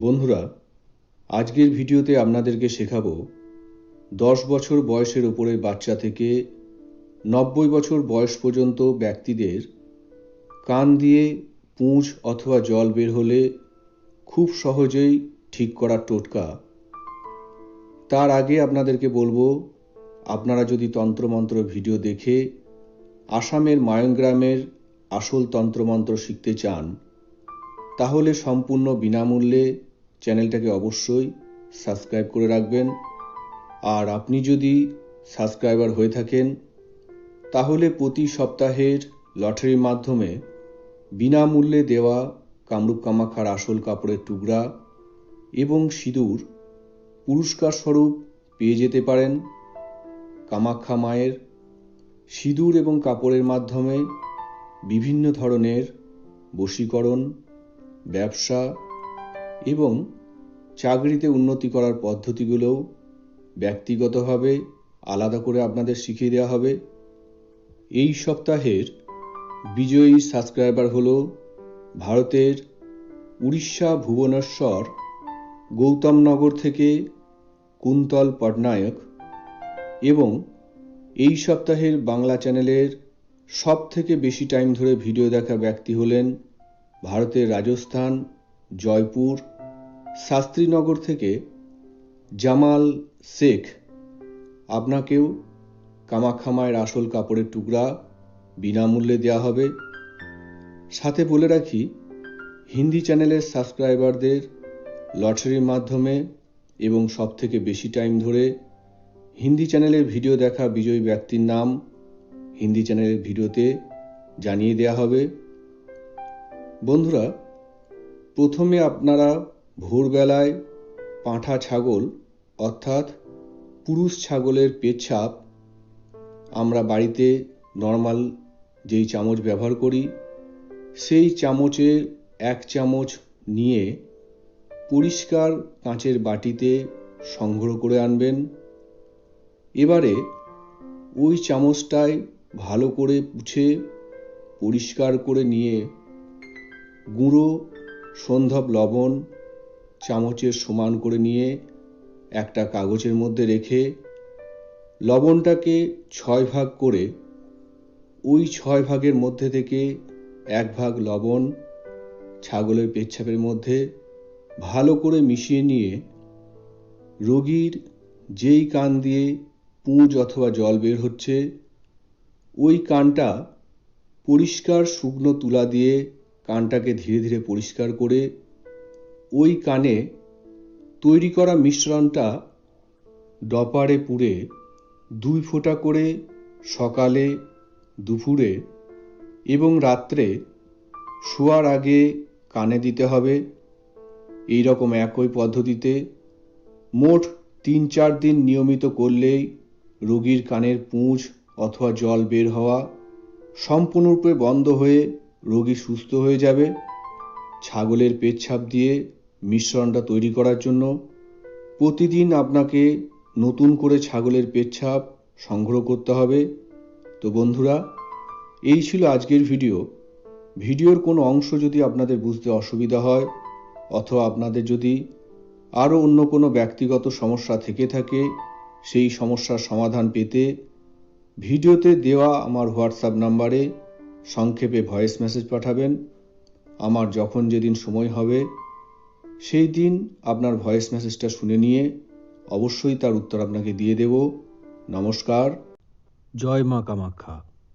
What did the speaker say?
বন্ধুরা, আজকের ভিডিওতে আপনাদেরকে শেখাবো দশ বছর বয়সের ওপরের বাচ্চা থেকে নব্বই বছর বয়স পর্যন্ত ব্যক্তিদের কান দিয়ে পুঁজ অথবা জল বের হলে খুব সহজেই ঠিক করার টোটকা। তার আগে আপনাদেরকে বলব, আপনারা যদি তন্ত্রমন্ত্র ভিডিও দেখে আসামের মায়ংগ্রামের আসল তন্ত্রমন্ত্র শিখতে চান, তাহলে সম্পূর্ণ বিনামূল্যে চ্যানেলটাকে অবশ্যই সাবস্ক্রাইব করে রাখবেন। আর আপনি যদি সাবস্ক্রাইবার হয়ে থাকেন, তাহলে প্রতি সপ্তাহের লটারির মাধ্যমে বিনামূল্যে দেওয়া কামরূপ কামাখার আসল কাপড়ের টুকরা এবং সিঁদুর পুরস্কার স্বরূপ পেয়ে যেতে পারেন। কামাখ্যা মায়ের সিঁদুর এবং কাপড়ের মাধ্যমে বিভিন্ন ধরনের বশীকরণ, ব্যবসা এবং চাকরিতে উন্নতি করার পদ্ধতিগুলোও ব্যক্তিগতভাবে আলাদা করে আপনাদের শিখিয়ে দেওয়া হবে। এই সপ্তাহের বিজয়ী সাবস্ক্রাইবার হল ভারতের উড়িষ্যা ভুবনেশ্বর গৌতমনগর থেকে কুন্তল পটনায়ক এবং এই সপ্তাহের বাংলা চ্যানেলের সব থেকে বেশি টাইম ধরে ভিডিও দেখা ব্যক্তি হলেন ভারতের রাজস্থান, জয়পুর শাস্ত্রীনগর থেকে জামাল শেখ আপনাকেও কামাখামায়ের আসল কাপড়ের টুকরা বিনামূল্যে দেওয়া হবে। সাথে বলে রাখি, হিন্দি চ্যানেলের সাবস্ক্রাইবারদের লটারির মাধ্যমে এবং সব থেকে বেশি টাইম ধরে হিন্দি চ্যানেলের ভিডিও দেখা বিজয়ী ব্যক্তির নাম হিন্দি চ্যানেলের ভিডিওতে জানিয়ে দেওয়া হবে। বন্ধুরা, প্রথমে আপনারা ভোরবেলায় পাঁঠা ছাগল, অর্থাৎ পুরুষ ছাগলের পেচ্ছাপ আমরা বাড়িতে নর্মাল যেই চামচ ব্যবহার করি, সেই চামচের এক চামচ নিয়ে পরিষ্কার কাঁচের বাটিতে সংগ্রহ করে আনবেন। এবারে ওই চামচটায় ভালো করে পুছে পরিষ্কার করে নিয়ে গুঁড়ো সন্ধব লবণ চামচের সমান করে নিয়ে একটা কাগজের মধ্যে রেখে লবণটাকে ছয় ভাগ করে ওই ছয় ভাগের মধ্যে থেকে এক ভাগ লবণ ছাগলের পেচ্ছাপের মধ্যে ভালো করে মিশিয়ে নিয়ে রোগীর যেই কান দিয়ে পুঁজ অথবা জল বের হচ্ছে, ওই কানটা পরিষ্কার শুকনো তুলা দিয়ে কানটাকে ধীরে ধীরে পরিষ্কার করে ওই কানে তৈরি করা মিশ্রণটা ডপারে পুড়ে দুই ফোঁটা করে সকালে, দুপুরে এবং রাত্রে শোয়ার আগে কানে দিতে হবে। এই রকম একই পদ্ধতিতে মোট তিন চার দিন নিয়মিত করলেই রোগীর কানের পুঁজ অথবা জল বের হওয়া সম্পূর্ণরূপে বন্ধ হয়ে রোগী সুস্থ হয়ে যাবে। ছাগলের পেচ্ছাপ দিয়ে মিশ্রণটা তৈরি করার জন্য প্রতিদিন আপনাকে নতুন করে ছাগলের পেচ্ছাপ সংগ্রহ করতে হবে। তো বন্ধুরা, এই ছিল আজকের ভিডিও। ভিডিওর কোনো অংশ যদি আপনাদের বুঝতে অসুবিধা হয়, অথবা আপনাদের যদি আরও অন্য কোনো ব্যক্তিগত সমস্যা থেকে থাকে, সেই সমস্যার সমাধান পেতে ভিডিওতে দেওয়া আমার হোয়াটসঅ্যাপ নাম্বারে সংক্ষেপে ভয়েস মেসেজ পাঠাবেন। আমার যখন যেদিন সময় হবে সেই দিন আপনার ভয়েস মেসেজটা শুনে নিয়ে অবশ্যই তার উত্তর আপনাকে দিয়ে দেব। নমস্কার। জয় মা কামাখ্যা।